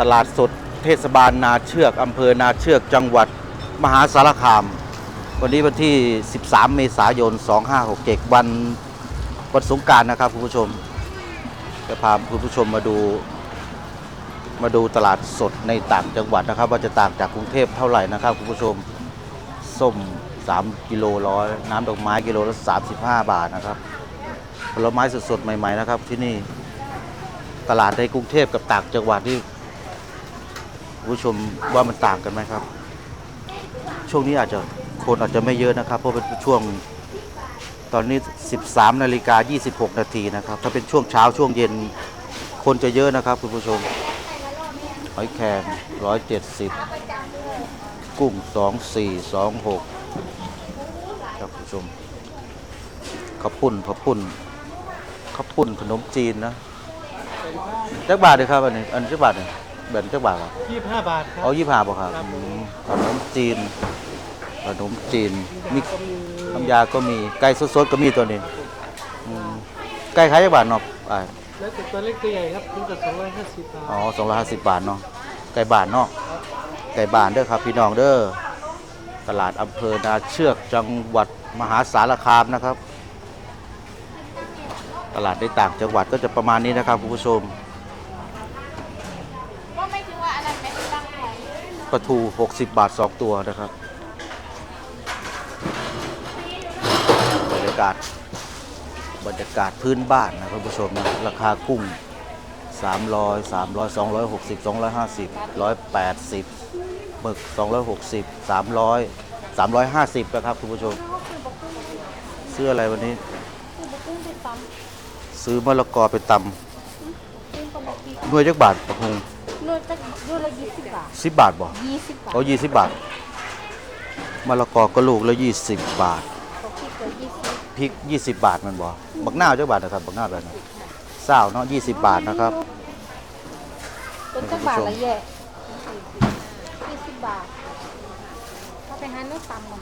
ตลาดสดเทศบาลนาเชือกอำเภอนาเชือกจังหวัดมหาสารคาม วันนี้วันที่ 13 เมษายน 2567 วันวันสงการนะครับคุณผู้ชม จะพาคุณผู้ชมมาดู มาดูตลาดสดในต่างจังหวัดนะครับ ว่าจะต่างจากกรุงเทพเท่าไหร่นะครับคุณผู้ชมส้ม 3 กิโลร้อยน้ำดอกไม้กิโลละ 35 บาทนะครับผลไม้สดๆใหม่ ๆ นะครับที่นี่ตลาดในกรุงเทพกับต่างจังหวัดที่ ผู้ชมว่ามันต่างกันไหมครับ ช่วงนี้อาจจะคนอาจจะไม่เยอะนะครับ เพราะเป็นช่วงตอนนี้ 13นาฬิกา26 นาทีนะครับ ถ้าเป็นช่วงเช้าช่วงเย็นคนจะเยอะนะครับคุณผู้ชมหอยแครง170 กุ้ง 2426 ครับคุณผู้ชมข้าวปุ้นข้าวปุ้นข้าวปุ้นขนมจีนนะจักบาทเลยครับอันนี้อันนี้จักบาทเนี่ย แบ่งจักบาทครับยี่สิบห้าบาทครัเอายี่ห้าป่ะครับครับอืมขนมจีน ขนมจีนมีน้ำยาก็มีไก่สดๆก็มีตัวนี้อืมไก่ขายจักบาทเนาะอ่าแล้วแต่ตัวเล็กตัวใหญ่ครับถึงกับสองร้อยห้าสิบบาทอ๋อสองร้อยห้าสิบบาทเนาะไก่บาทเนาะไก่บาทเด้อครับ พี่น้องเด้อตลาดอำเภอนาเชือกจังหวัดมหาสารคามนะครับ ตลาดในต่างจังหวัดก็จะประมาณนี้นะครับคุณผู้ชม ก็ไม่ถือว่าอะไรไม่ตั้งใจ ปลาทู 60 บาท 2 ตัวนะครับบรรยากาศบรรยากาศพื้นบ้านนะคุณผู้ชมนะราคากุ้ง 300 300 260 250 180หมึก 260 300 350 นะครับคุณผู้ชมซื้ออะไรวันนี้คือบุกุ้งติดตำซื้อมะละกอไปตกุ้งกับบุกี้ำหน่วยจักบาทปะพงนวด จะนวดละยี่สิบบาทสิบบาทบ่ยี่สิบบาทเอายี่สิบบาทมะละกอก็ลูกละยี่สิบบาทเขาคิดเกินยี่สิบพริก20บาทมันบ่บักหน้าวเจ้าบาทนะครับบักหน้าวแบบนั้นเศร้าเนาะ20บาทนะครับเป็นจักบาทละแย่ยี่สิบบาทถ้าไปหาเนื้อตำมัน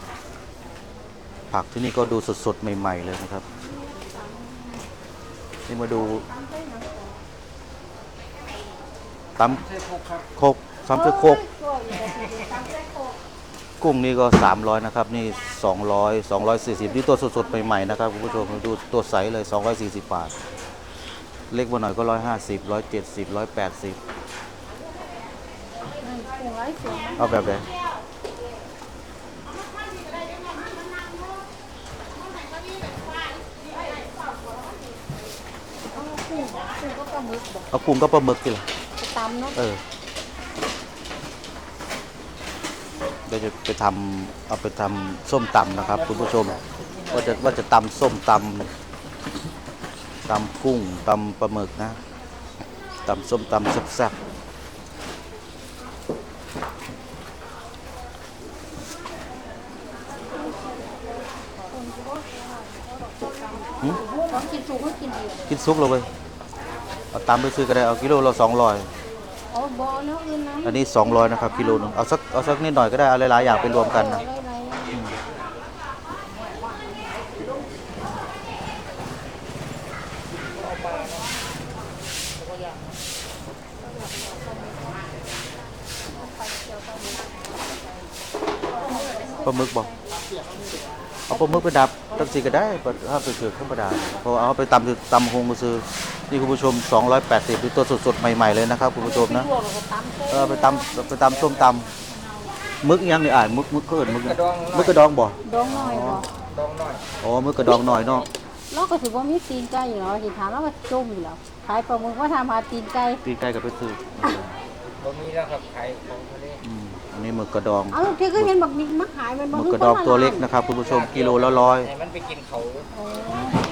ผักที่นี่ก็ดูสดๆใหม่ ๆเลยนะครับ นี่มาดูตำ ตำโคกตำเพื่อโคกกุ้งนี่ก็ 300 นะครับ นี่ 200 240นี่ตัวสดๆใหม่ๆนะครับคุณผู้ชมดูตัวใสเลย 240 บาท เล็กกว่าหน่อยก็ 150 170 180กุ้งไร้เสียงเอาแบบไหนเอากุ้งก็ปลาหมึกเอากุ้งก็ปลาหมึกสิล่ะ ตำเนาะเออเดี๋ยวจะไปทำเอาไปทำส้มตำนะครับ คุณผู้ชมว่าจะว่าจะตำส้มตำตำกุ้งตำปลาหมึกนะตำส้มตำแซ่บๆหืมต้องกินสุกก็กินดีกินซุกเลยเว้ยเอาตำไปซื้อก็ได้เอากิโลละสองร้อย อ๋อบอเนาะอื่นนะอันนี้สองร้อยนะครับกิโลหนึงเอาสักเอาสักนิดหน่อยก็ได้เอาหลายๆอย่างไปรวมกันนะอะไรปลาหมึกบอกเอาปลาหมึกไปดับตั้งสีก็ได้ถ้าไปถือธรรมดาเพราะเอาไปตำตำหงมาซื้อ นี่คุณผู้ชม 280ดูตัวสดๆใหม่ ๆ เลยนะครับคุณผู้ชมนะลวกแล้วก็ตำเส้นเออไปตำไปตำส้มตำหมึกอีกอยังนี่อ่านมึกมึกก็เอินมึกนะมึกกระดองบ่ดองหน่อยบ่อ๋อมึกกระดองหน่อยเนาะเราก็ถือว่ามีตีนไก่อยู่แล้วสิถามแล้วก็จุ่มอยู่แล้วขายปลาหมึกว่าทำหาตีนไก่ตีนไก่กับไปซื้อบ่มีแล้วครับขายของทะเลอืมอันนี้หมึกกระดองเอาลูกที่ก็เห็นบักนิกมาขายมันหมึกกระดองตัวเล็กนะครับคุณผู้ชมกิโลละร้อยให้มันไปกินเขาโอ้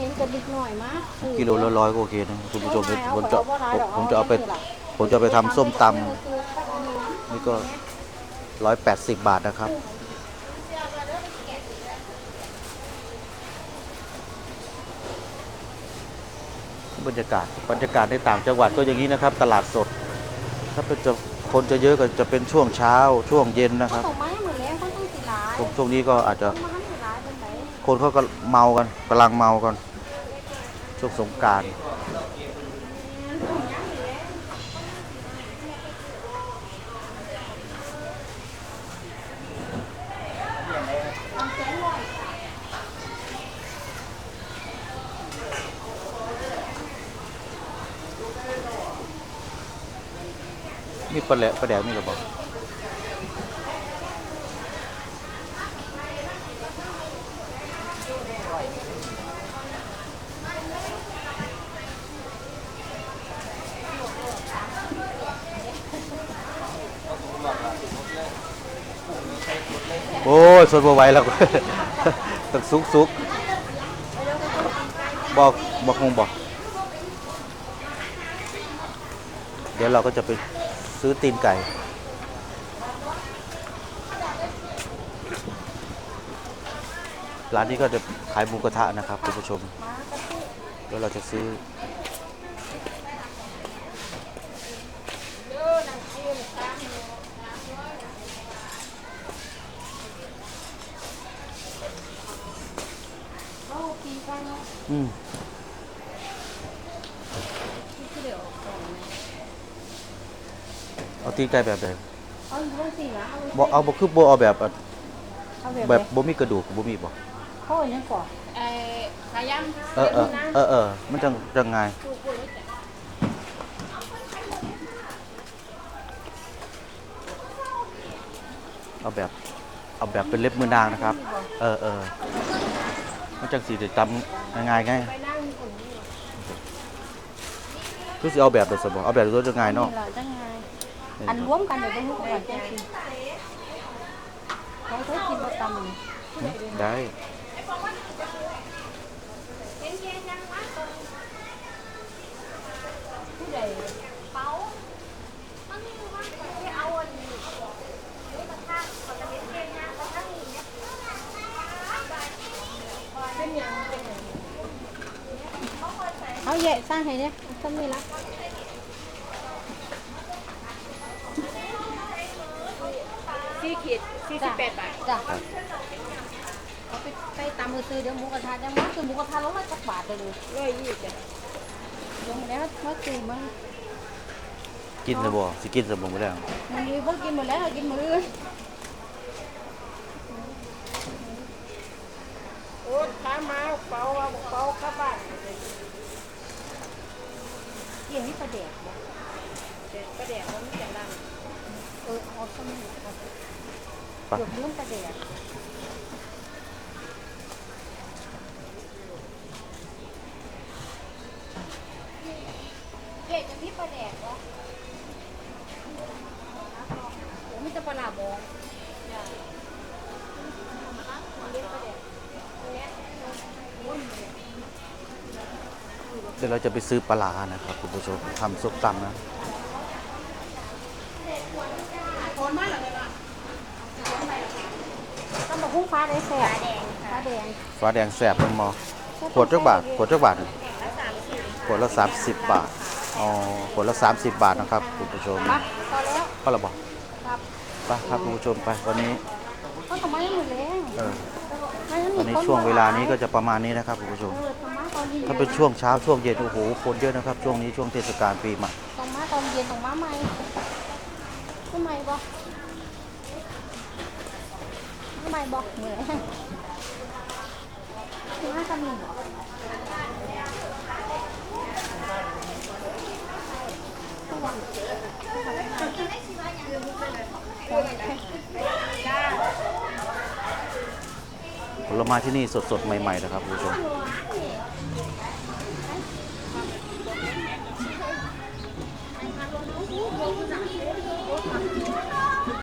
เห็นกระดิกหน่อยมากกิโลละร้อยก็โอเคนะคุณผู้ชมผมจะผมจะเอาไปผมจะเอาไปทำส้มตำนี่ก็ร้อยแปดสิบบาทนะครับบรรยากาศบรรยากาศในต่างจังหวัดก็อย่างนี้นะครับ ตลาดสด ถ้าเป็นจะคนจะเยอะก็จะเป็นช่วงเช้าช่วงเย็นนะครับส่งมาให้หมดแล้วเขาต้องสิหลายช่วงช่วงนี้ก็อาจจะ คนเขาก็เมากันกำลังเมากันช่วงสงการนี่ปลาแหลปลาแดดนี่ก็บอก โอ้ยสดบไหวแล้วต้องซุกซุกบอกบอกคงบอก เดี๋ยวเราก็จะไปซื้อตีนไก่ ร้านนี้ก็จะขายหมูกระทะนะครับคุณผู้ชมเดี๋ยวเราจะซื้อ เอาปีกันเนาะ อืมที่เดี๋ยวก่อนนะเอาตีนไก่แบบไหนเอาอยู่บ้างสินะเอาบอกเอาบอกคือบ่เอาแบบอะเอาแบบแบบบ่มีกระดูกบ่มีบ่เขาอันนี้ก่อนไอ้ขาย่เออเออเออเออมันจังจังไงเอาแบบเอาแบบเป็นเล็บมือนางนะครับ เออเออ มันจังสีจะจำง่ายๆไงไปนั่งคือสิเอาแบบเดียวสมอเอาแบบตัวจะง่ายเนาะเราจะไงอันรวมกันเดี๋ยวต้องรู้ก่อนแจ้งสิเขาเคยกินประจำอืมได้ ผู้ใดเอาแยะสร้างให้เนี่ยก็มีละำสี่ขีดสี่สิบแปดบาทจ้ะเอาไปไปตามมือซื้อเดี๋ยวหมูกระทะยังมาคือหมูกระทะลงมาจักบาทเลยเลยร้อยยี่สิบลงแล้วมาซื้อมันกินเลยบ่สิกินสมองไปแล้วมันมีเพิ่งกินหมดแล้วกินหมดเลยโอ้ขามาเป่าเอาเป่ากลับบ้านเกี่ ยงนี่ประเดี๋ยวเด็ดประเดี๋ยวมันจะนั่งเออเอาสมุนเอาไปเกือบลืมประเดี๋ยว เด็กจะพี่ประเดี๋ยวเหรอโอ้มีแต่ปลาหลาบองเรียกประเดี๋ยว เดี๋ยวเราจะไปซื้อปลาร้านะครับคุณผู้ชมทำซุปตำนะต้องบอกหุ้งฟ้าได้แสบฟ้าแดงฟ้าแดงแสบมันมอขวดจักบาทขวดจักบาทขวดละ30บาทอ๋อขวดละ30บาทนะครับคุณผู้ชมมาพอแล้วก็ระบอกครับไปครับคุณผู้ชมไปวันนี้ก็ทำไมหมดแล้ว เอนนี้ช่วงเวลานี้ก็จะประมาณนี้นะครับคุณผู้ชม ถ้าเป็นช่วงเช้าช่วงเย็นโอ้โหคนเยอะนะครับ ช่วงนี้ช่วงเทศกาลปีใหม่ตรงมาตอนเย็นตรงมาใหม่ทำไมบอกทำไมบอกเหนื่อยมาทำหนึ่งบอก ผลไม้ที่นี่สดๆ ใหม่ๆนะครับคุณผู้ชม